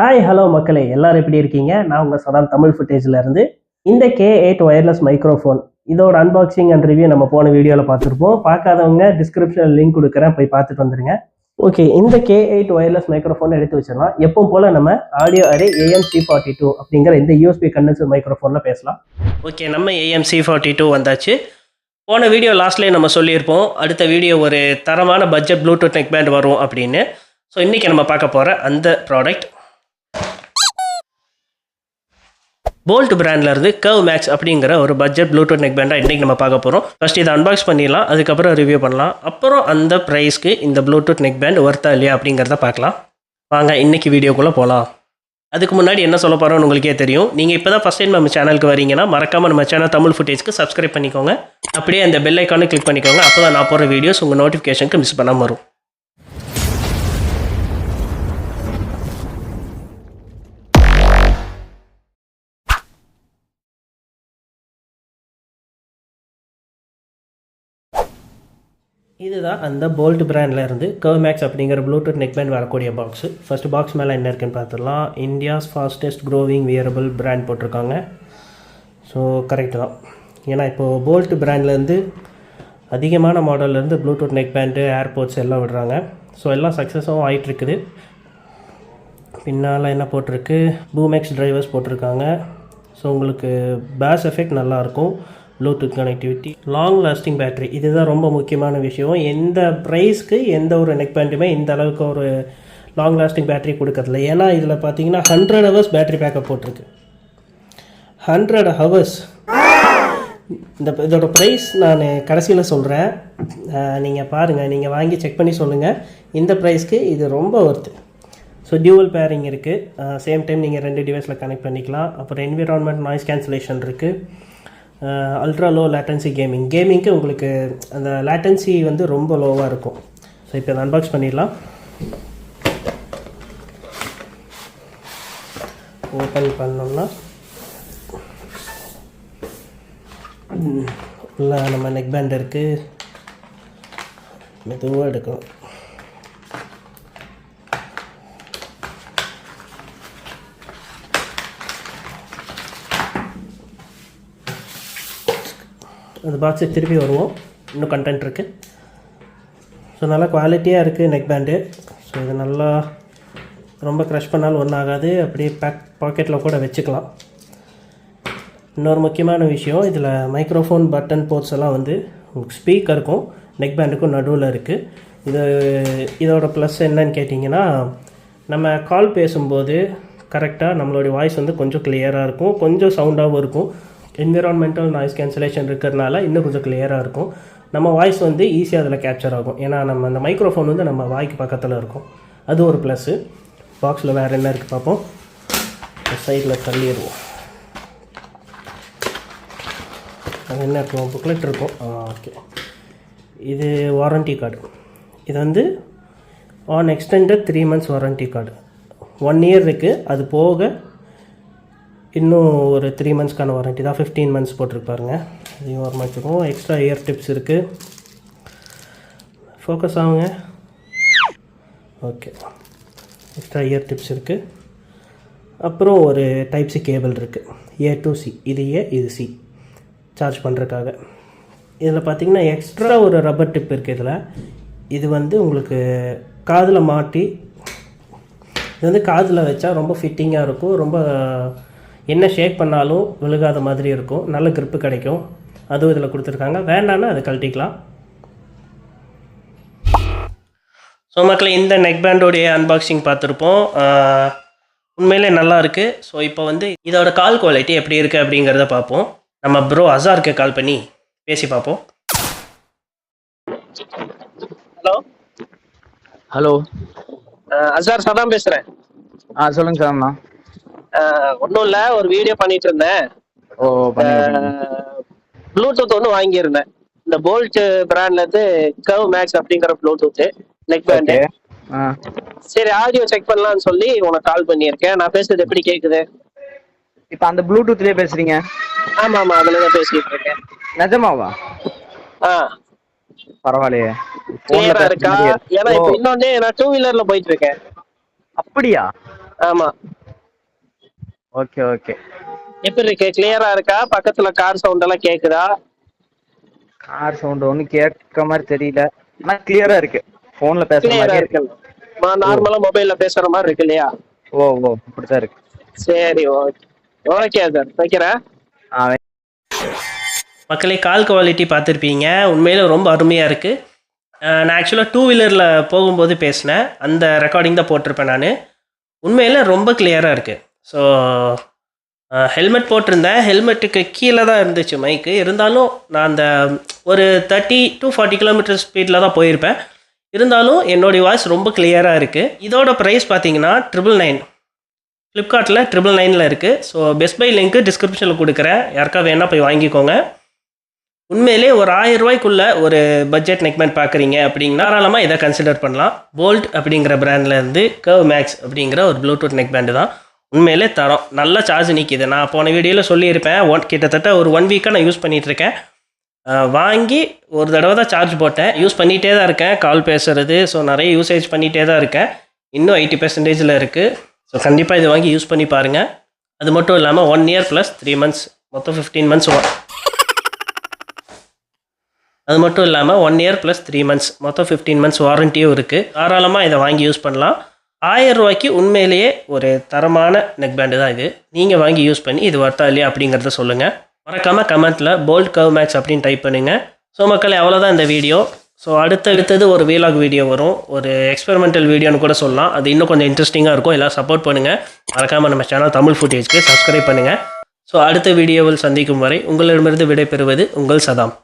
Hi hello மக்களே. எல்லாரும் எப்படி இருக்கீங்க? நான் உங்கள் சதாம் தமிழ் ஃபுட்டேஜில் இருந்து. இந்த கே எயிட் ஒயர்லெஸ் மைக்ரோஃபோன் இதோட அன்பாக்சிங் அண்ட் ரிவ்யூ நம்ம போன வீடியோவில் பார்த்துருப்போம். பார்க்காதவங்க டிஸ்கிரிப்ஷனில் லிங்க் கொடுக்குறேன். போய் பார்த்துட்டு வந்துருங்க. ஓகே இந்த கே எயிட் ஒயர்லெஸ் மைக்ரோஃபோன் எடுத்து வச்சிடலாம். எப்போ போல் நம்ம audio array AMC forty two அப்படிங்கிற இந்த யூஎஸ்பி கண்டென்சர் மைக்ரோஃபோனில் பேசலாம். ஓகே நம்ம ஏஎம்சி ஃபார்ட்டி டூ வந்தாச்சு. போன வீடியோ லாஸ்ட்லேயே நம்ம சொல்லியிருப்போம். அடுத்த வீடியோ ஒரு தரமான பட்ஜெட் ப்ளூடூத் நெக் பேண்ட் வரும் அப்படின்னு. ஸோ இன்றைக்கி நம்ம பார்க்க போகிற அந்த ப்ராடக்ட் போல்ட் பிராண்ட்லேருந்து கர்வ் மேக்ஸ் அப்படிங்கிற ஒரு பட்ஜெட் ப்ளூடூத் நெக் பேண்டா இன்றைக்கி நம்ம பார்க்க போகிறோம் ஃபஸ்ட் இதை அன்பாக்ஸ் பண்ணிடலாம். அதுக்கப்புறம் ரிவ்யூ பண்ணலாம். அப்புறம் அந்த ப்ரைஸ்க்கு இந்த ப்ளூடூத் நெக் பேண்ட் ஒர்த்தா இல்லையா அப்படிங்கிறத பார்க்கலாம். வாங்க இன்றைக்கி வீடியோக்குள்ளே போகலாம் அதுக்கு முன்னாடி என்ன சொல்ல போகிறோம்னு உங்களுக்கே தெரியும். நீங்கள் இப்போ தான் ஃபஸ்ட் டைம் நம்ம சேனலுக்கு வரீங்கன்னா மறக்காமல் நம்ம சேனல் தமிழ் ஃபுட்டேஜ்க்கு சப்ஸ்கிரைப் பண்ணிக்கோங்க. அப்படியே அந்த பெல் ஐக்கானு கிளிக் பண்ணிக்கோங்க. அப்போ தான் நான் போகிற வீடியோஸ் உங்கள் நோட்டிஃபிகேஷனுக்கு மிஸ் பண்ணாமல் வரும். இதுதான் அந்த போல்ட் பிராண்டில் இருந்து கர்வ் மேக்ஸ் அப்படிங்கிற ப்ளூடூத் நெக் பேண்ட் வரக்கூடிய பாக்ஸு ஃபஸ்ட் பாக்ஸ் மேலே என்ன இருக்குன்னு பார்த்துடலாம். India's fastest growing wearable brand போட்டிருக்காங்க. ஸோ கரெக்டு தான். ஏன்னா இப்போது போல்ட் பிராண்ட்லேருந்து அதிகமான மாடல்லேருந்து ப்ளூடூத் நெக் பேண்டு ஏர்போர்ட்ஸ் எல்லாம் விடுறாங்க. ஸோ எல்லாம் சக்ஸஸாகவும் ஆகிட்டுருக்குது பின்னால் என்ன போட்டிருக்கு? பூமேக்ஸ் டிரைவர்ஸ் போட்டிருக்காங்க. ஸோ உங்களுக்கு பேஸ் எஃபெக்ட் நல்லாயிருக்கும் Bluetooth connectivity long lasting battery இதுதான் ரொம்ப முக்கியமான விஷயம். எந்த ப்ரைஸ்க்கு எந்த ஒரு நெக் பேண்ட்டுமே இந்த அளவுக்கு ஒரு லாங் லாஸ்டிங் பேட்டரி கொடுக்கறதில்ல. ஏன்னா இதில் பார்த்தீங்கன்னா ஹண்ட்ரட் ஹவர்ஸ் பேட்டரி பேக்கப் போட்டிருக்கு. ஹண்ட்ரட் ஹவர்ஸ் இந்த இதோட ப்ரைஸ் நான் கடைசியில் சொல்கிறேன் நீங்கள் பாருங்கள் நீங்கள் வாங்கி செக் பண்ணி சொல்லுங்கள் இந்த ப்ரைஸ்க்கு இது ரொம்ப ஒர்த்து ஸோ டியூவல் பேரிங் இருக்குது சேம் டைம் நீங்கள் ரெண்டு டிவைஸில் கனெக்ட் பண்ணிக்கலாம். அப்புறம் என்விரான்மெண்ட் நாய்ஸ் கேன்சலேஷன் இருக்குது அல்ட்ரா லோ லேட்டன்சி கேமிங் கேமிங்க்கு உங்களுக்கு அந்த லேட்டன்சி வந்து ரொம்ப லோவாக இருக்கும். ஸோ இப்போ அதை அன்பாக்ஸ் பண்ணிடலாம். ஓப்பன் பண்ணோம்னா உள்ள நம்ம நெக் பேண்ட் இருக்குது மெதுவாக எடுக்கும் அந்த பாக்ஸுக்கு திருப்பி வருவோம். இன்னும் கண்டென்ட் இருக்குது ஸோ நல்லா குவாலிட்டியாக இருக்குது நெக் பேண்டு ஸோ இது நல்லா ரொம்ப க்ரஷ் பண்ணாலும் ஒன்றும் ஆகாது. அப்படியே பேக் பாக்கெட்டில் கூட வச்சுக்கலாம். இன்னொரு முக்கியமான விஷயம் இதில் மைக்ரோஃபோன் பட்டன் போர்ட்ஸ் எல்லாம் வந்து ஸ்பீக்கருக்கும் நெக் பேண்டுக்கும் நடுவில் இருக்குது இது இதோட ப்ளஸ் என்னன்னு கேட்டிங்கன்னா நம்ம கால் பேசும்போது கரெக்டாக நம்மளுடைய வாய்ஸ் வந்து கொஞ்சம் கிளியராக இருக்கும். கொஞ்சம் சவுண்டாகவும் இருக்கும். என்விரான்மெண்டல் நாய்ஸ் கேன்சலேஷன் இருக்கிறதுனால இன்னும் கொஞ்சம் கிளியராக இருக்கும். நம்ம வாய்ஸ் வந்து ஈஸியாக அதில் கேப்சர் ஆகும். ஏன்னா நம்ம அந்த மைக்ரோஃபோன் வந்து நம்ம வாய்க்கு பக்கத்தில் இருக்கும். அது ஒரு ப்ளஸ்ஸு பாக்ஸில் வேறு என்ன இருக்குது பார்ப்போம் சைடில் தள்ளிடுவோம். அது என்ன இருக்கும் புக்லெட் இருக்கும். ஆ ஓகே இது வாரண்டி கார்டு இது வந்து on extended three months warranty card one year இருக்குது அது போக இன்னும் ஒரு த்ரீ மந்த்ஸ்க்கான வாரண்டி தான். ஃபிஃப்டீன் மந்த்ஸ் போட்டிருப்பாருங்க அதையும் ஒரு வச்சுருக்கோம் எக்ஸ்ட்ரா இயர் டிப்ஸ் இருக்குது ஃபோக்கஸ் ஆகுங்க. ஓகே எக்ஸ்ட்ரா இயர் டிப்ஸ் இருக்குது அப்புறம் ஒரு டைப் சி கேபிள் இருக்குது ஏ டு சி இது ஏ இது சி சார்ஜ் பண்ணுறதுக்காக இதில் பார்த்தீங்கன்னா எக்ஸ்ட்ரா ஒரு ரப்பர் டிப் இருக்குது இதில். இது வந்து உங்களுக்கு காதில் மாட்டி இது வந்து காதில் வச்சா ரொம்ப ஃபிட்டிங்காக இருக்கும். ரொம்ப என்ன ஷேக் பண்ணாலும் விழுகாத மாதிரி இருக்கும். நல்ல grip கிடைக்கும். அதுவும் இதில் கொடுத்துருக்காங்க. வேண்டான்னா அதை கழட்டிக்கலாம். ஸோ மக்களே இந்த நெக் பேண்டோடைய அன்பாக்சிங் பார்த்துருப்போம் உண்மையிலே நல்லா இருக்குது ஸோ இப்போ வந்து இதோட கால் குவாலிட்டி எப்படி இருக்குது அப்படிங்கிறத பார்ப்போம். நம்ம ப்ரோ அசாருக்கு கால் பண்ணி பேசி பார்ப்போம். ஹலோ ஹலோ அசார் சதாம் பேசுகிறேன் ஆ சொல்லுங்க சார் அண்ணா ஒன்றும் இல்லை ஒரு வீடியோ பண்ணிட்டு இருந்தேன். ப்ளூடூத் ஒன்று வாங்கியிருந்தேன். இந்த போல்ட் பிராண்ட்ல இருந்து கர்வ் மேக்ஸ் அப்படிங்கிற ப்ளூடூத் நெக் பேண்டு சரி ஆடியோ செக் பண்ணலாம்னு சொல்லி உனக்கு கால் பண்ணியிருக்கேன். நான் பேசுறது எப்படி கேட்குது இப்போ அந்த ப்ளூடூத்லயே பேசுறீங்க? ஆமா ஆமா அதுல தான் பேசிட்டு இருக்கேன். நிஜமாவா? ஆ. பரவாயில்லையே. கிளியரா இருக்கா? ஏன்னா இப்ப இன்னொன்னு நான் டூ வீலர்ல போயிட்டு இருக்கேன். அப்படியா? ஆமாம் ஓகே ஓகே. எப்படி இருக்கு கிளியரா இருக்கா? பக்கத்துல கார் சவுண்ட் எல்லாம் கேக்குதா? கார் சவுண்ட் ஒன்றும் கேட்க மாதிரி தெரியல. ஆனா கிளியரா இருக்கு. போன்ல பேசுற மாதிரி இருக்கு. நார்மலா மொபைல்ல பேசுற மாதிரி இருக்கு இல்லையா? ஓ ஓ இப்படிதான் இருக்கு. சரி ஓகே. ஓகே சார் வைக்கிறேன். மக்களே கால் குவாலிட்டி பார்த்துருப்பீங்க. உண்மையில ரொம்ப அருமையாக இருக்குது நான் ஆக்சுவலாக டூ வீலரில் போகும்போது பேசினேன். அந்த ரெக்கார்டிங் தான் போட்டிருப்பேன் நான். உண்மையில் ரொம்ப கிளியராக இருக்குது ஸோ ஹெல்மெட் போட்டிருந்தேன். ஹெல்மெட்டுக்கு கீழே தான் இருந்துச்சு மைக்கு இருந்தாலும் நான் அந்த ஒரு தேர்ட்டி டு ஃபார்ட்டி கிலோமீட்டர் ஸ்பீடில் தான் போயிருப்பேன். இருந்தாலும் என்னுடைய வாய்ஸ் ரொம்ப கிளியராக இருக்குது இதோட ப்ரைஸ் பார்த்தீங்கன்னா ட்ரிபிள் நைன் ஃப்ளிப்கார்ட்டில் ட்ரிபிள் நைனில் இருக்குது ஸோ பெஸ்ட் பை லிங்க்கு டிஸ்கிரிப்ஷனில் கொடுக்குறேன். யாருக்கா வேணால் போய் வாங்கிக்கோங்க. உண்மையிலே ஒரு ஆயிரம் ரூபாய்க்குள்ள ஒரு பட்ஜெட் நெக்மெண்ட் பார்க்குறீங்க அப்படின்னா தாராளமாக இதை கன்சிடர் பண்ணலாம். போல்ட் அப்படிங்கிற பிராண்ட்லேருந்து கர்வ் மேக்ஸ் அப்படிங்கிற ஒரு ப்ளூடூத் நெக் பேண்டு தான். உண்மையிலே தரோம். நல்ல சார்ஜ் நிற்கிது நான் போன வீடியோவில் சொல்லியிருப்பேன். ஒன் கிட்டத்தட்ட ஒரு ஒன் வீக்காக நான் யூஸ் பண்ணிகிட்ருக்கேன் வாங்கி ஒரு தடவை தான் சார்ஜ் போட்டேன். யூஸ் பண்ணிகிட்டே தான் இருக்கேன். கால் பேசுகிறது ஸோ நிறைய யூசேஜ் பண்ணிகிட்டே தான் இருக்கேன். இன்னும் எயிட்டி பர்சன்டேஜில் இருக்குது ஸோ கண்டிப்பாக இது வாங்கி யூஸ் பண்ணி பாருங்கள் அது மட்டும் இல்லாமல் one year plus three months மொத்தம் ஃபிஃப்டீன் மந்த்ஸ் அது மட்டும் இல்லாமல் one year plus three months மொத்தம் ஃபிஃப்டீன் மந்த்ஸ் வாரண்டியும் இருக்குது தாராளமாக இதை வாங்கி யூஸ் பண்ணலாம். ஆயிரம் ரூபாய்க்கு உண்மையிலேயே ஒரு தரமான நெக் பேண்டு தான் இது. நீங்கள் வாங்கி யூஸ் பண்ணி இது வர்த்தா இல்லையா அப்படிங்கிறத சொல்லுங்கள் மறக்காமல் கமெண்ட்டில் போல்ட் கவ் மேக்ஸ் அப்படின்னு டைப் பண்ணுங்கள் ஸோ மக்களே அவ்வளோதான் இந்த வீடியோ ஸோ அடுத்தடுத்தது ஒரு வீலாக் வீடியோ வரும். ஒரு எக்ஸ்பெரிமெண்டல் வீடியோன்னு கூட சொல்லலாம். அது இன்னும் கொஞ்சம் இன்ட்ரெஸ்டிங்காக இருக்கும். எல்லாம் சப்போர்ட் பண்ணுங்கள் மறக்காமல் நம்ம சேனல் தமிழ் ஃபுட்டேஜ்க்கு சப்ஸ்கிரைப் பண்ணுங்கள் ஸோ அடுத்த வீடியோவில் சந்திக்கும் வரை உங்களிடமிருந்து விடைபெறுவது உங்கள் சதாம்.